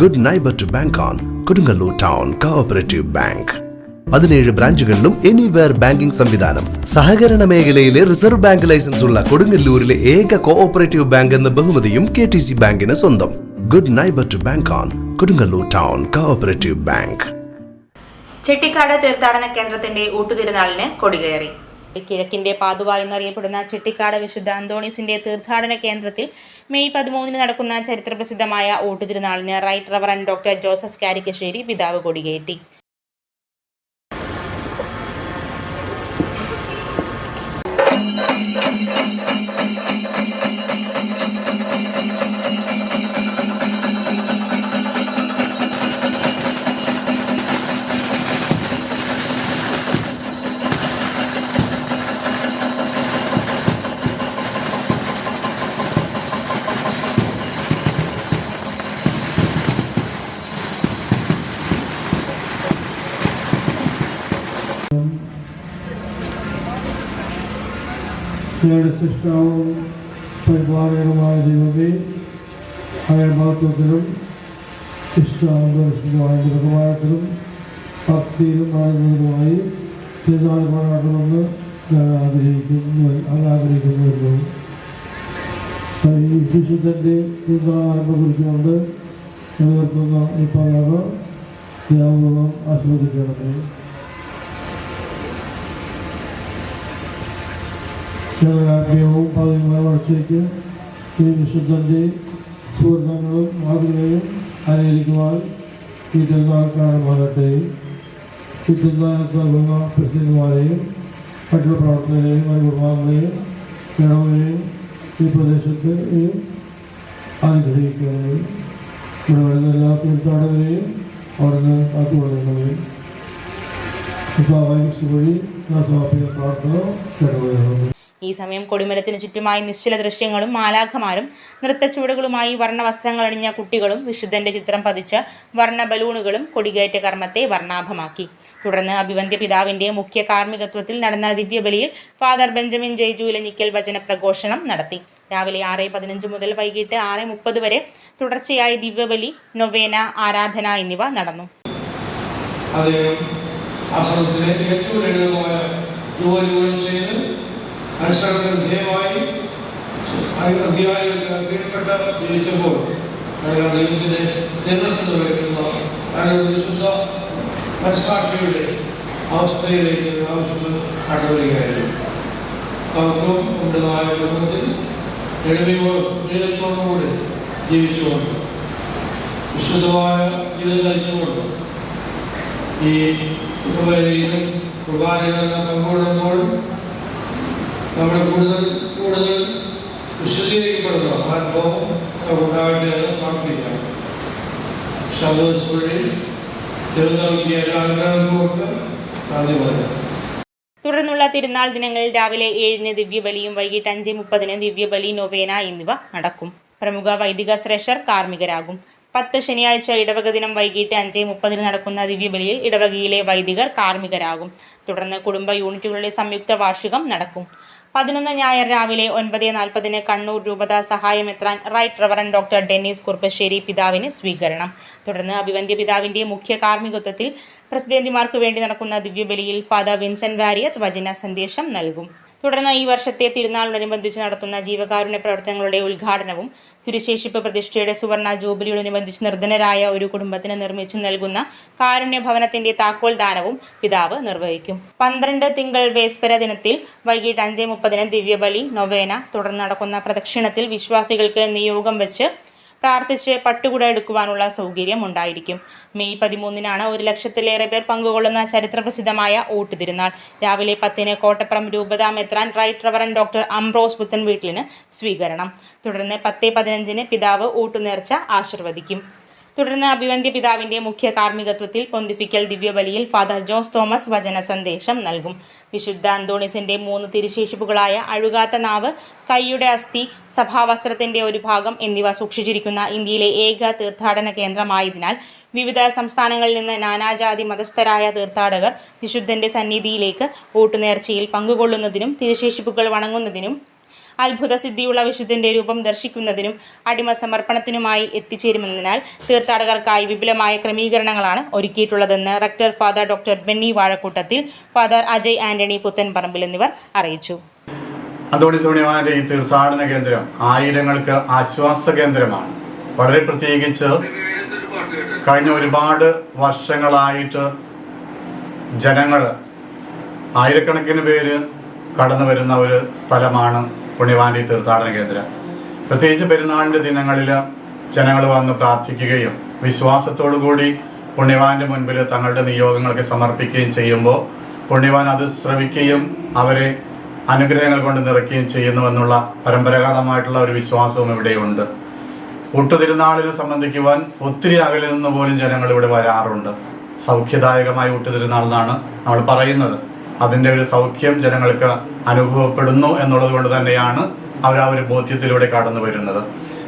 Good neighbour to bank on Kodungallur town cooperative bank പതിനേഴ് ബ്രാഞ്ചുകളിലും anywhere banking സംവിധാനം. സഹകരണ മേഖലയിലെ റിസർവ് ബാങ്ക് ലൈസൻസ് ഉള്ള കൊടുങ്ങല്ലൂരിലെ ഏക കോഓപ്പറേറ്റീവ് ബാങ്ക് എന്ന ബഹുമതിയും കെ ടി സി ബാങ്കിന് സ്വന്തം. Good neighbour to bank on Kodungallur town cooperative bank Chettikad തീർത്ഥാടന കേന്ദ്രത്തിന്റെ ഊട്ടുതിരുനാളിന് കൊടികയറി. കിഴക്കിന്റെ പാതുവ എന്നറിയപ്പെടുന്ന ചെട്ടിക്കാട് വിശുദ്ധ അന്തോണീസിന്റെ തീർത്ഥാടന കേന്ദ്രത്തിൽ മെയ് പതിമൂന്നിന് നടക്കുന്ന ചരിത്രപ്രസിദ്ധമായ ഓട്ടുതിരുനാളിന് right reverend doctor Joseph Karikkassery പിതാവ് കൊടികയറ്റി ഞങ്ങളുടെ സൃഷ്ടാവും പരിപാലകനുമായ ദൈവമേ അയാൾ മഹത്വത്തിലും ഇഷ്ടാന്തരമായ ബഹുമാനത്തിലും ഭക്തിയിലും ആനന്ദത്തിലുമായി തിരുനാൾ കൊണ്ടാടണമെന്ന് ഞാൻ ആഗ്രഹിക്കുന്നു അത് ആഗ്രഹിക്കുന്നുവല്ലോ ഈ വിശുദ്ധൻ്റെ തിരുനാൾ ആരംഭം കുറിച്ചുകൊണ്ട് നിലനിർത്തുന്ന ഈ പതാക വ്യാപകം ആസ്വദിക്കണമേ ജനരാജ്യവും പതിന്മ വളർച്ചയ്ക്ക് ഈ വിശുദ്ധൻ്റെ സുവർണങ്ങളും മാതൃകയും അനുകരിക്കുവാൻ ഈ തിരുനാൾ കാരണമാകട്ടെ ഈ തിരുനാളത്ത് നൽകുന്ന പ്രസിദ്ധന്മാരെയും മറ്റുള്ള പ്രവർത്തകരെയും അനുകുമാങ്ങളെയും ജനങ്ങളെയും ഈ പ്രദേശത്ത് ഈ അനുഗ്രഹിക്കുകയും ഇവിടെ വരുന്ന എല്ലാ തീർത്ഥാടകരെയും അവിടുന്ന് കാത്തുകൊള്ളുന്നവയും സ്വാഭാവിക വഴി ഞാൻ സമർപ്പിക്കുന്ന പ്രാർത്ഥന കേട്ടുകൊള്ളുന്നു ഈ സമയം കൊടിമരത്തിന് ചുറ്റുമായി നിശ്ചല ദൃശ്യങ്ങളും മാലാഖമാരും നൃത്തച്ചുവടുകളുമായി വർണ വസ്ത്രങ്ങൾ അണിഞ്ഞ കുട്ടികളും വിശുദ്ധന്റെ ചിത്രം പതിച്ച വർണ ബലൂണുകളും കൊടികയറ്റ കർമ്മത്തെ വർണാഭമാക്കി. തുടർന്ന് അഭിവന്ധ്യ പിതാവിന്റെ മുഖ്യ കാർമ്മികത്വത്തിൽ നടന്ന ദിവ്യബലിയിൽ ഫാദർ ബെഞ്ചമിൻ ജയ്ജു നിക്കൽ വചന പ്രഘോഷണം നടത്തി. രാവിലെ ആറ് പതിനഞ്ച് മുതൽ വൈകിട്ട് ആറ് മുപ്പത് വരെ തുടർച്ചയായി ദിവ്യബലി നൊവേന ആരാധന എന്നിവ നടന്നു. അതെ ആശ്രമത്തിലെ ഏറ്റവും ലളിതമായ ജോലികളും ചെയ്ത് അനുസരണത്തിന് വിധേയമായി അധികാരികൾക്ക് കീഴ്പ്പെട്ട ജീവിച്ചപ്പോൾ അയാൾ ദൈവത്തിന്റെ ജനറസ് വഹിക്കുന്ന അയാൾ വിശുദ്ധ മനസ്സാക്ഷിയുടെ അവസ്ഥയിലേക്ക് ആവശ്യം കടവരികയായിരുന്നു കർത്തം ഉണ്ടതായ കുടുംബത്തിൽ എളിമയോടും ദൈവത്തോടും കൂടി ജീവിച്ചുകൊണ്ട് വിശുദ്ധമായ ജീവിതം നയിച്ചുകൊണ്ട് ഈ ഉപകരയിലും കുർബാനയിലെല്ലാം പങ്കുകൊള്ളുമ്പോഴും നമ്മൾ കൂടുതൽ കൂടുതൽ വിശ്വസീകരിക്കപ്പെടുന്ന അനുഭവം നമുക്കുണ്ടാകട്ടെ എന്ന് പ്രാർത്ഥിക്കാം ശബ്ദസ് വഴി എല്ലാ അനുഗ്രഹങ്ങൾക്ക് നന്ദി പറയാം തുടർന്നുള്ള തിരുനാൾ ദിനങ്ങളിൽ രാവിലെ ഏഴിന് ദിവ്യബലിയും വൈകിട്ട് അഞ്ച് മുപ്പതിന് ദിവ്യബലി നൊവേന എന്നിവ നടക്കും. പ്രമുഖ വൈദിക ശ്രേഷർ കാർമ്മികരാകും. പത്ത് ശനിയാഴ്ച ഇടവക ദിനം വൈകിട്ട് അഞ്ച് മുപ്പതിന് നടക്കുന്ന ദിവ്യബലിയിൽ ഇടവകയിലെ വൈദികർ കാർമ്മികരാകും. തുടർന്ന് കുടുംബ യൂണിറ്റുകളുടെ സംയുക്ത വാർഷികം നടക്കും. പതിനൊന്ന് ഞായർ രാവിലെ ഒൻപത് നാൽപ്പതിന് കണ്ണൂർ രൂപത സഹായമെത്രാൻ right reverend doctor Dennis Kurppassery പിതാവിന് സ്വീകരണം. തുടർന്ന് അഭിവന്ധ്യ പിതാവിന്റെ മുഖ്യ കാർമ്മികത്വത്തിൽ പ്രസിഡന്റിമാർക്ക് വേണ്ടി നടക്കുന്ന ദിവ്യബലിയിൽ ഫാദർ വിൻസെന്റ് വാരിയത്ത് വചന സന്ദേശം നൽകും. തുടർന്ന് ഈ വർഷത്തെ തിരുനാളിനോടനുബന്ധിച്ച് നടത്തുന്ന ജീവകാരുണ്യ പ്രവർത്തനങ്ങളുടെ ഉദ്ഘാടനവും തിരുശേഷിപ്പ് പ്രതിഷ്ഠയുടെ സുവർണ ജൂബിലിയോടനുബന്ധിച്ച് നിർധനരായ ഒരു കുടുംബത്തിന് നിർമ്മിച്ചു നൽകുന്ന കാരുണ്യ ഭവനത്തിന്റെ താക്കോൽ ദാനവും പിതാവ് നിർവഹിക്കും. പന്ത്രണ്ട് തിങ്കൾ വേസ്പര ദിനത്തിൽ വൈകിട്ട് അഞ്ച് മുപ്പതിന് ദിവ്യബലി നൊവേന തുടർന്ന് നടക്കുന്ന പ്രദക്ഷിണത്തിൽ വിശ്വാസികൾക്ക് നിയോഗം വെച്ച് പ്രാർത്ഥിച്ച് പട്ടുകുട എടുക്കുവാനുള്ള സൗകര്യം ഉണ്ടായിരിക്കും. മെയ് പതിമൂന്നിനാണ് ഒരു ലക്ഷത്തിലേറെ പേർ പങ്കുകൊള്ളുന്ന ചരിത്രപ്രസിദ്ധമായ ഊട്ടുതിരുനാൾ രാവിലെ പത്തിന് കോട്ടപ്പുറം രൂപതാ മെത്രാൻ റൈറ്റ് റവറൻ ഡോക്ടർ അംബ്രോസ് പുത്തൻ വീട്ടിലിന് സ്വീകരണം. തുടർന്ന് പത്ത് പതിനഞ്ചിന് പിതാവ് ഊട്ടുനേർച്ച ആശീർവദിക്കും. തുടർന്ന് അഭിവന്ധ്യ പിതാവിന്റെ മുഖ്യ കാർമ്മികത്വത്തിൽ പൊന്തിഫിക്കൽ ദിവ്യബലിയിൽ ഫാദർ ജോസ് തോമസ് വചന സന്ദേശം നൽകും. വിശുദ്ധ അന്തോണിസിന്റെ മൂന്ന് തിരുശേഷിപ്പുകളായ അഴുകാത്ത നാവ് കൈയുടെ അസ്ഥി സഭാവസ്ത്രത്തിന്റെ ഒരു ഭാഗം എന്നിവ സൂക്ഷിച്ചിരിക്കുന്ന ഇന്ത്യയിലെ ഏക തീർത്ഥാടന കേന്ദ്രമായതിനാൽ വിവിധ സംസ്ഥാനങ്ങളിൽ നിന്ന് നാനാജാതി മതസ്ഥരായ തീർത്ഥാടകർ വിശുദ്ധന്റെ സന്നിധിയിലേക്ക് ഊട്ടുനേർച്ചയിൽ പങ്കുകൊള്ളുന്നതിനും തിരുശേഷിപ്പുകൾ വണങ്ങുന്നതിനും അത്ഭുത സിദ്ധിയുള്ള വിശുദ്ധന്റെ രൂപം ദർശിക്കുന്നതിനും അടിമ സമർപ്പണത്തിനുമായി എത്തിച്ചേരുമെന്നതിനാൽ തീർത്ഥാടകർക്കായി വിപുലമായ ക്രമീകരണങ്ങളാണ് ഒരുക്കിയിട്ടുള്ളതെന്ന് rector father doctor Benny Vazhakkoottathil father Ajay Antony Puthenparambil എന്നിവർ അറിയിച്ചു. അതോടി സോണിമാന്റെ ഈ തീർത്ഥാടന കേന്ദ്രം ആയിരങ്ങൾക്ക് ആശ്വാസ കേന്ദ്രമാണ്. വളരെ പ്രത്യേകിച്ച് കഴിഞ്ഞ ഒരുപാട് വർഷങ്ങളായിട്ട് ജനങ്ങൾ ആയിരക്കണക്കിന് പേര് കടന്നു വരുന്ന ഒരു സ്ഥലമാണ് പുണ്യവാന്റെ തീർത്ഥാടന കേന്ദ്രം. പ്രത്യേകിച്ച് പെരുന്നാളിന്റെ ദിനങ്ങളിൽ ജനങ്ങൾ വന്ന് പ്രാർത്ഥിക്കുകയും വിശ്വാസത്തോടു കൂടി പുണ്യവാന്റെ മുൻപിൽ തങ്ങളുടെ നിയോഗങ്ങളൊക്കെ സമർപ്പിക്കുകയും ചെയ്യുമ്പോൾ പുണ്യവാൻ അത് ശ്രവിക്കുകയും അവരെ അനുഗ്രഹങ്ങൾ കൊണ്ട് നിറയ്ക്കുകയും ചെയ്യുന്നുവെന്നുള്ള പരമ്പരാഗതമായിട്ടുള്ള ഒരു വിശ്വാസവും ഇവിടെയുണ്ട്. ഊട്ടുതിരുനാളിനെ സംബന്ധിക്കുവാൻ ഒത്തിരി അകലിൽ നിന്ന് പോലും ജനങ്ങൾ ഇവിടെ വരാറുണ്ട്. സൗഖ്യദായകമായ ഊട്ടുതിരുനാൾ എന്നാണ് നമ്മൾ പറയുന്നത്. അതിന്റെ ഒരു സൗഖ്യം ജനങ്ങൾക്ക് അനുഭവപ്പെടുന്നു എന്നുള്ളത് കൊണ്ട് തന്നെയാണ് അവർ ആ ഒരു ബോധ്യത്തിലൂടെ കടന്നു വരുന്നത്.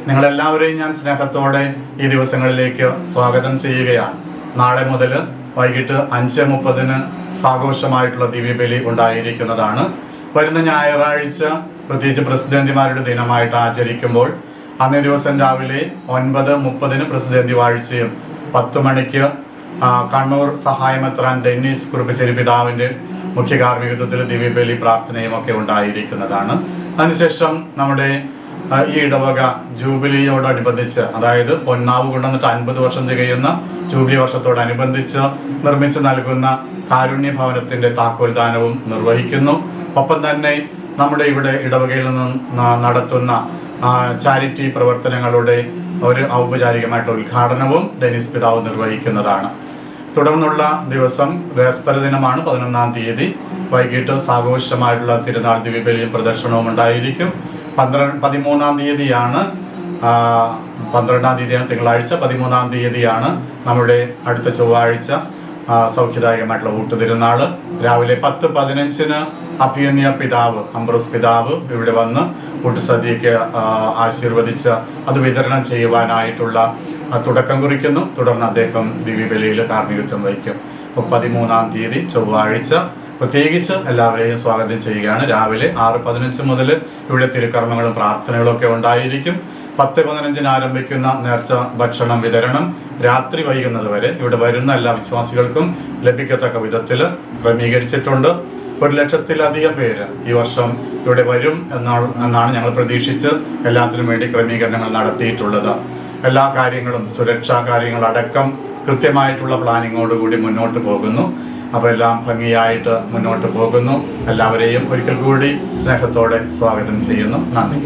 നിങ്ങളെല്ലാവരെയും ഞാൻ സ്നേഹത്തോടെ ഈ ദിവസങ്ങളിലേക്ക് സ്വാഗതം ചെയ്യുകയാണ്. നാളെ മുതൽ വൈകിട്ട് അഞ്ച് മുപ്പതിന് സാഘോഷമായിട്ടുള്ള ദിവ്യബലി ഉണ്ടായിരിക്കുന്നതാണ്. വരുന്ന ഞായറാഴ്ച പ്രത്യേകിച്ച് പ്രസിദ്ധന്തിമാരുടെ ദിനമായിട്ട് ആചരിക്കുമ്പോൾ അന്നേ ദിവസം രാവിലെ ഒൻപത് മുപ്പതിന് പ്രസിദ്ധന്തി വാഴ്ചയും പത്ത് മണിക്ക് കണ്ണൂർ സഹായമെത്രാൻ ഡെന്നീസ് കുറുപ്പശ്ശേരി പിതാവിന്റെ മുഖ്യ കാർമ്മികത്വത്തിൽ ദിവ്യബലി പ്രാർത്ഥനയും ഒക്കെ ഉണ്ടായിരിക്കുന്നതാണ്. അതിനുശേഷം നമ്മുടെ ഈ ഇടവക ജൂബിലിയോടനുബന്ധിച്ച് അതായത് പൊന്നാവ് കൊണ്ടുവന്നിട്ട് അൻപത് വർഷം തികയുന്ന ജൂബിലി വർഷത്തോടനുബന്ധിച്ച് നിർമ്മിച്ച് നൽകുന്ന കാരുണ്യ ഭവനത്തിന്റെ താക്കോൽദാനവും നിർവഹിക്കുന്നു. ഒപ്പം തന്നെ നമ്മുടെ ഇവിടെ ഇടവകയിൽ നിന്ന് നടത്തുന്ന ചാരിറ്റി പ്രവർത്തനങ്ങളുടെ ഒരു ഔപചാരികമായിട്ടുള്ള ഉദ്ഘാടനവും ഡെനിസ് പിതാവ് നിർവഹിക്കുന്നതാണ്. തുടർന്നുള്ള ദിവസം വേസ്പര ദിനമാണ് പതിനൊന്നാം തീയതി. വൈകിട്ട് സാഘോഷമായിട്ടുള്ള തിരുനാൾ ദിവ്യബലിയും പ്രദർശനവും ഉണ്ടായിരിക്കും. പന്ത്രണ്ട് പതിമൂന്നാം തീയതിയാണ് പന്ത്രണ്ടാം തീയതിയാണ് തിങ്കളാഴ്ച പതിമൂന്നാം തീയതിയാണ് നമ്മുടെ അടുത്ത ചൊവ്വാഴ്ച സൗഖ്യദായകമായിട്ടുള്ള ഊട്ടുതിരുനാൾ രാവിലെ പത്ത് പതിനഞ്ചിന് അഭിയന്യ പിതാവ് അംബ്രസ് പിതാവ് ഇവിടെ വന്ന് ഊട്ടുസദ്യക്ക് ആ, ആശീർവദിച്ച് അത് വിതരണം ചെയ്യുവാനായിട്ടുള്ള തുടക്കം കുറിക്കുന്നു. തുടർന്ന് അദ്ദേഹം ദിവ്യബലിയിൽ കാർമ്മികത്വം വഹിക്കും. പതിമൂന്നാം തീയതി ചൊവ്വാഴ്ച പ്രത്യേകിച്ച് എല്ലാവരെയും സ്വാഗതം ചെയ്യുകയാണ്. രാവിലെ ആറ് പതിനഞ്ച് മുതൽ ഇവിടെ തിരുക്കർമ്മങ്ങളും പ്രാർത്ഥനകളും ഒക്കെ ഉണ്ടായിരിക്കും. പത്ത് പതിനഞ്ചിന് ആരംഭിക്കുന്ന നേർച്ച ഭക്ഷണം വിതരണം രാത്രി വൈകുന്നത് വരെ ഇവിടെ വരുന്ന എല്ലാ വിശ്വാസികൾക്കും ലഭിക്കത്തക്ക വിധത്തിൽ ക്രമീകരിച്ചിട്ടുണ്ട്. ഒരു ലക്ഷത്തിലധികം പേര് ഈ വർഷം ഇവിടെ വരും എന്നാണ് ഞങ്ങൾ പ്രതീക്ഷിച്ച് എല്ലാത്തിനും വേണ്ടി ക്രമീകരണങ്ങൾ നടത്തിയിട്ടുള്ളത്. എല്ലാ കാര്യങ്ങളും സുരക്ഷാ കാര്യങ്ങളടക്കം കൃത്യമായിട്ടുള്ള പ്ലാനിങ്ങോടുകൂടി മുന്നോട്ട് പോകുന്നു. അപ്പോൾ എല്ലാം ഭംഗിയായിട്ട് മുന്നോട്ട് പോകുന്നു. എല്ലാവരെയും ഒരിക്കൽ കൂടി സ്നേഹത്തോടെ സ്വാഗതം ചെയ്യുന്നു. നന്ദി.